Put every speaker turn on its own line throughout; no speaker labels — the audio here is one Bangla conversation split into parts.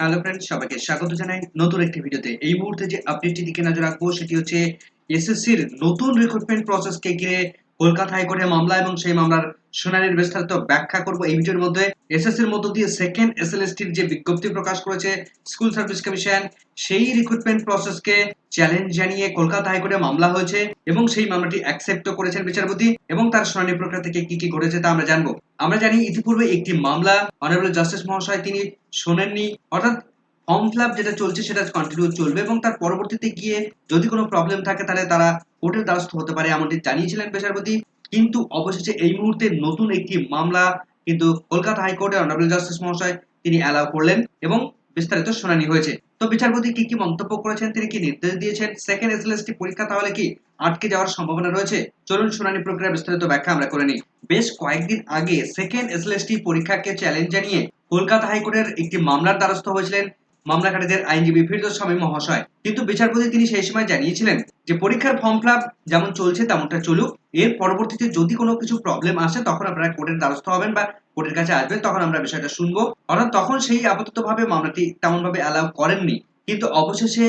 হ্যালো ফ্রেন্ড সবাইকে স্বাগত জানাই নতুন একটি ভিডিওতে। এই মুহূর্তে যে আপডেটটি দিকে নজর রাখব, সেটি হচ্ছে এসএসসির নতুন রিক্রুটমেন্ট প্রসেসকে ঘিরে কলকাতা হাইকোর্টে মামলা এবং সেই মামলার শুনানির বিস্তারিত ব্যাখ্যা করব। এই ভিডিওর মধ্যে এসএসসির মধ্য দিয়ে সেকেন্ড এসএলএসটির যে বিজ্ঞপ্তি প্রকাশ করেছে স্কুল সার্ভিস কমিশন সেই রিক্রুটমেন্ট প্রসেসকে চ্যালেঞ্জ জানিয়ে কলকাতা হাইকোর্টে মামলা হয়েছে এবং সেই মামলাটি অ্যাকসেপ্ট করেছেন বিচারপতি এবং তার শুনানি প্রক্রিয়া থেকে কি কি ঘটেছে তা আমরা জানব। আমরা জানি ইতিপূর্বে একটি মামলা অনারেবল জাস্টিস মহাশয় তিনি শোনেননি। অর্থাৎ ফর্ম ফিল যেটা চলছে সেটা কন্টিনিউ চলবে এবং তার পরবর্তীতে গিয়ে যদি কোনো প্রবলেম থাকে তাহলে তারা কোর্টের দ্বারস্থ হতে পারে এমনটি জানিয়েছিলেন বিচারপতি। কিন্তু অবশেষে এই মুহূর্তে নতুন একটি মামলা কিন্তু কলকাতা হাইকোর্টে অনারেবল জাস্টিস মহাশয় তিনি অ্যালাউ করলেন এবং বিস্তারিত শুনানি হয়েছে। তো বিচারপতি কি কি মন্তব্য করেছেন, তিনি কি নির্দেশ দিয়েছেন? সেকেন্ড এসএলএসটি পরীক্ষা তাহলে কি আটকে যাওয়ার সম্ভাবনা রয়েছে? চলুন শুনানি প্রক্রিয়া বিস্তারিত ব্যাখ্যা আমরা করে নিই। বেশ কয়েকদিন আগে সেকেন্ড এসএলএসটি পরীক্ষাকে চ্যালেঞ্জ জানিয়ে কলকাতা হাইকোর্টের একটি মামলার দ্বারস্থ হয়েছিলেন মামলাকারীদের আইনজীবী ফিরদোস স্বামী মহাশয়। কিন্তু বিচারপতি তিনি সেই সময় জানিয়েছিলেন যে পরীক্ষার ফর্ম ফিল যেমন চলছে তেমনটা চলুক। এর পরবর্তীতে যদি কোনো কিছু প্রবলেম আসে, তখন আপনারা কোর্টের দ্বারস্থ হবেন বা কোর্টের কাছে আসবেন, তখন আমরা বিষয়টা শুনব। অর্থাৎ তখন সেই আপাতত ভাবে মামলাটি তেমন ভাবে অ্যালাউ করেননি। কিন্তু অবশেষে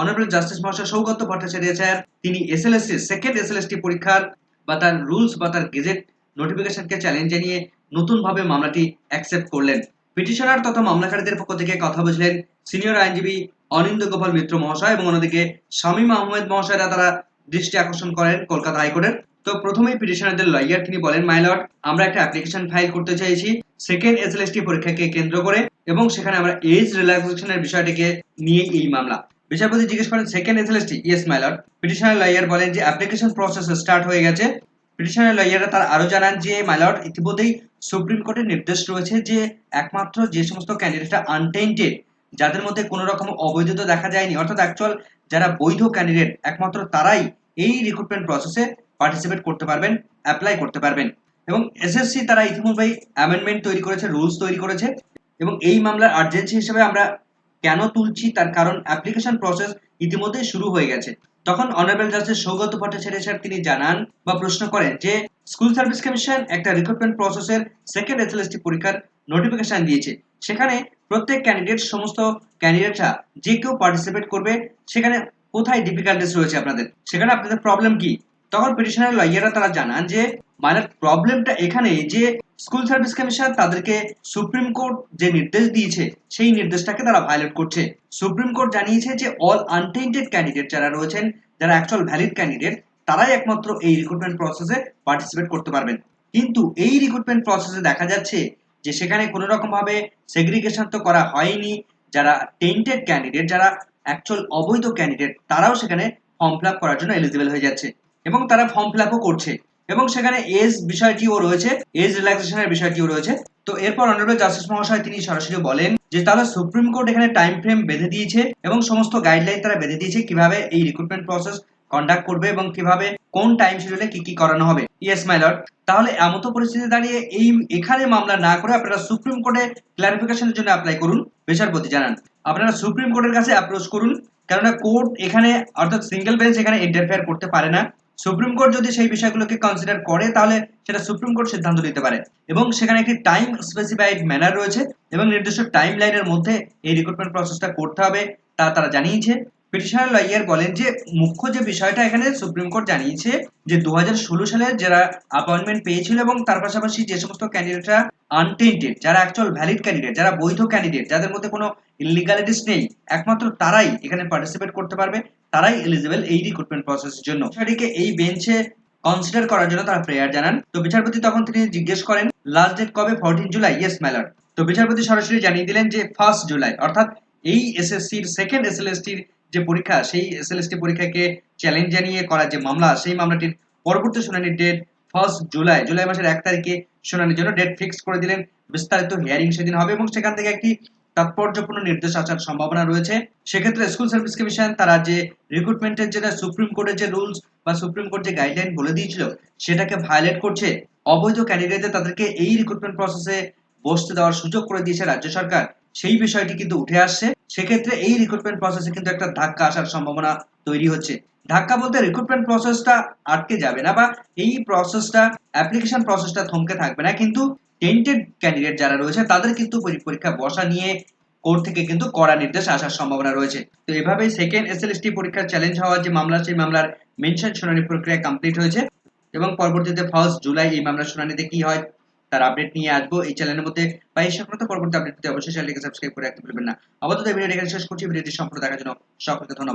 অনারেবল জাস্টিস মহাশয় সৌগত ভট্টাচার্য স্যার, তিনি এসএলএসসি সেকেন্ড এসএলএসটি পরীক্ষার বা তার রুলস বা তার গেজেট নোটিফিকেশনকে চ্যালেঞ্জ জানিয়ে নতুনভাবে মামলাটি অ্যাকসেপ্ট করলেন। পিটিশনার তথা মামলাকারীদের পক্ষ থেকে কথা বলছিলেন সিনিয়র আইনজীবী অনিন্দ গোপাল মিত্র মহাশয় এবং অন্যদিকে শামীম আহমেদ মহাশয়রা তারা দৃষ্টি আকর্ষণ করেন কলকাতা হাইকোর্টের। তো প্রথমেই পিটিশনারদের লয়ার তিনি বলেন মাইলট আমরা একটা অ্যাপ্লিকেশন ফাইল করতে চাইছি। সেকেন্ড এসএলএসটি পরীক্ষাকে কেন্দ্র করে এবং সেখানে আমরা এজ রিল্যাক্সেশনের বিষয়টিকে নিয়ে এই মামলা। বিচারপতি জিজ্ঞেস করেন second SLST yes my lord petitioner lawyer বলেন যে অ্যাপ্লিকেশন প্রসেস স্টার্ট হয়ে গেছে। পিটিশনার লয়াররা তার আরও জানান যে মাইলট ইতিমধ্যেই সুপ্রিম কোর্টের নির্দেশ রয়েছে যে একমাত্র যে সমস্ত ক্যান্ডিডেটরা আনটেন্টেড যাদের মধ্যে কোনো রকম অবৈধতা দেখা যায়নি, অর্থাৎ অ্যাকচুয়াল যারা বৈধ ক্যান্ডিডেট একমাত্র তারাই এই রিক্রুটমেন্ট প্রসেসে পার্টিসিপেট করতে পারবেন অ্যাপ্লাই করতে পারবেন। এবং এসএসসি তারা ইতিমধ্যেই অ্যামেন্ডমেন্ট তৈরি করেছে রুলস তৈরি করেছে। এবং এই মামলার আর্জেন্সি হিসেবে আমরা কেন তুলছি, তার কারণ অ্যাপ্লিকেশন প্রসেস ইতিমধ্যেই শুরু হয়ে গেছে। তখন honourable justice Saugata Bhattacharya sir তিনি জানান বা প্রশ্ন করেন যে স্কুল সার্ভিস কমিশন একটা রিক্রুটমেন্ট প্রসেসের সেকেন্ড এসএলএসটি পরীক্ষার নোটিফিকেশন দিয়েছে। সেখানে প্রত্যেক ক্যান্ডিডেট সমস্ত ক্যান্ডিডেটরা যে কেউ পার্টিসিপেট করবে, সেখানে কোথায় ডিফিকাল্টিস রয়েছে আপনাদের? সেখানে আপনাদের প্রবলেম কি? তখন পিটিশনার লয়াররা তারা জানান যে মানে প্রবলেমটা এখানে যে স্কুল সার্ভিস কমিশন তাদেরকে সুপ্রিম কোর্ট যে নির্দেশ দিয়েছে, সেই নির্দেশটাকে তারা ভায়োলেট করছে। সুপ্রিম কোর্ট জানিয়েছে যে অল আনটেন্টেড ক্যান্ডিডেট যারা রয়েছেন, যারা অ্যাকচুয়াল ভ্যালিড ক্যান্ডিডেট তারাই একমাত্র এই রিক্রুটমেন্ট প্রসেসে পার্টিসিপেট করতে পারবেন। কিন্তু এই রিক্রুটমেন্ট প্রসেসে দেখা যাচ্ছে যে সেখানে কোনো রকম ভাবে সেগ্রিগেশন তো করা হয়নি। যারা টেন্টেড ক্যান্ডিডেট যারা অ্যাকচুয়াল অবৈধ ক্যান্ডিডেট তারাও সেখানে ফর্ম ফিল করার জন্য এলিজিবল হয়ে যাচ্ছে। এবং তারা ফর্ম ফিল করছে। এবং সেখানে এজ বিষয়টিও রয়েছে এজ রিল্যাক্সেশনের বিষয়টিও রয়েছে। তো এরপর অনারেবল জাস্টিস মহাশয় তিনি সরাসরি বলেন যে, তাহলে সুপ্রিম কোর্ট এখানে টাইম ফ্রেম বেঁধে দিয়েছে এবং সমস্ত গাইডলাইন তারা বেঁধে দিয়েছে কীভাবে এই রিক্রুটমেন্ট প্রসেস কন্ডাক্ট করবে এবং কীভাবে, কোন টাইম শিডিউলে কি কি করানো হবে। ইয়েস মাই লর্ড তাহলে এমতো পরিস্থিতি দাঁড়িয়ে এই, এখানে মামলা না করে আপনারা সুপ্রিম কোর্টে ক্লারিফিকেশনের জন্য অ্যাপ্লাই করুন। বিচারপতি জানান, আপনারা সুপ্রিম কোর্টের কাছে অ্যাপ্রোচ করুন, কেননা কোর্ট এখানে, অর্থাৎ সিঙ্গেল বেঞ্চ এখানে ইন্টারফেয়ার করতে পারে না। সুপ্রিম কোর্ট যদি সেই বিষয়গুলোকে কনসিডার করে, তাহলে সেটা সুপ্রিম কোর্ট সিদ্ধান্ত নিতে পারে। এবং সেখানে একটি টাইম স্পেসিফাইড ম্যানার রয়েছে এবং নির্দিষ্ট টাইম লাইনের মধ্যে এই রিক্রুটমেন্ট প্রসেসটা করতে হবে, তা তারা জানিয়েছে। পিটিশনার লয়ার বলেন যে, মুখ্য যে বিষয়টা এখানে সুপ্রিম কোর্ট জানিয়েছে যে দু হাজার ষোলো সালে যারা অ্যাপয়েন্টমেন্ট পেয়েছিল এবং তার পাশাপাশি যে সমস্ত ক্যান্ডিডেটরা আনটেন্টেড যারা অ্যাকচুয়াল ভ্যালিড ক্যান্ডিডেট যারা বৈধ ক্যান্ডিডেট যাদের মধ্যে কোনো ইলিগালিটিস নেই, একমাত্র তারাই এখানে পার্টিসিপেট করতে পারবে, তারাই এলিজিবল এই রিক্রুটমেন্ট প্রসেসের জন্য। সেটিকে এই বেঞ্চে কনসিডার করার জন্য তারা প্রেয়ার জানান। তো বিচারপতি তখন তিনি জিজ্ঞেস করেন লাস্ট ডেট কবে? Fourteen July yes my lord তো বিচারপতি সরাসরি জানিয়ে দিলেন যে ফার্স্ট জুলাই অর্থাৎ এই এসএসসির সেকেন্ড এসএলএসটির যে পরীক্ষা, সেই এসএলএসটি পরীক্ষাকে চ্যালেঞ্জ জানিয়ে করা যে মামলা, সেই মামলাটির পরবর্তী শুনানির ডেট ফার্স্ট জুলাই জুলাই মাসের এক তারিখে শুনানির জন্য ডেট ফিক্স করে দিলেন। বিস্তারিত হিয়ারিং সেদিন হবে এবং সেখান থেকে একটি তাৎপর্যপূর্ণ নির্দেশ আসার সম্ভাবনা রয়েছে। সেক্ষেত্রে স্কুল সার্ভিস কমিশন তারা যে রিক্রুটমেন্টের যেটা সুপ্রিম কোর্টের যে রুলস বা সুপ্রিম কোর্ট যে গাইডলাইন বলে দিয়েছিল, সেটাকে ভায়োলেট করছে। অবৈধ ক্যান্ডিডেটদের তাদেরকে এই রিক্রুটমেন্ট প্রসেসে বসতে দেওয়ার সুযোগ করে দিয়েছে রাজ্য সরকার। সেই বিষয়টি কিন্তু উঠে আসছে। সেক্ষেত্রে এই রিক্রুটমেন্ট প্রসেসে কিন্তু একটা ধাক্কা আসার সম্ভাবনা তৈরি হচ্ছে। ধাক্কা বলতে রিক্রুটমেন্ট প্রসেসটা আটকে যাবে না বা এই প্রসেসটা অ্যাপ্লিকেশন প্রসেসটা থমকে থাকবে না। কিন্তু টেন্টেড ক্যান্ডিডেট যারা রয়েছে, তাদের কিন্তু পরীক্ষা বসা নিয়ে কোর্ট থেকে কিন্তু কড়া নির্দেশ আসার সম্ভাবনা রয়েছে। তো এভাবেই সেকেন্ড এস এসএলএসটি পরীক্ষার চ্যালেঞ্জ হওয়ার যে মামলা, সেই মামলার মেনশন শুনানি প্রক্রিয়া কমপ্লিট হয়েছে এবং পরবর্তীতে ফার্স্ট জুলাই এই মামলার শুনানিতে কি হয় তার আপডেট নিয়ে আসব এই চ্যানেলের মধ্যে। বা এই সংক্রান্ত পরবর্তী আপডেট পেতে অবশ্যই চ্যানেলটিকে সাবস্ক্রাইব করে রাখতে ভুলবেন না। আপাতত ভিডিওটি এখানে শেষ করছি। ভিডিওটি সম্পূর্ণ দেখার জন্য সকলকে ধন্যবাদ।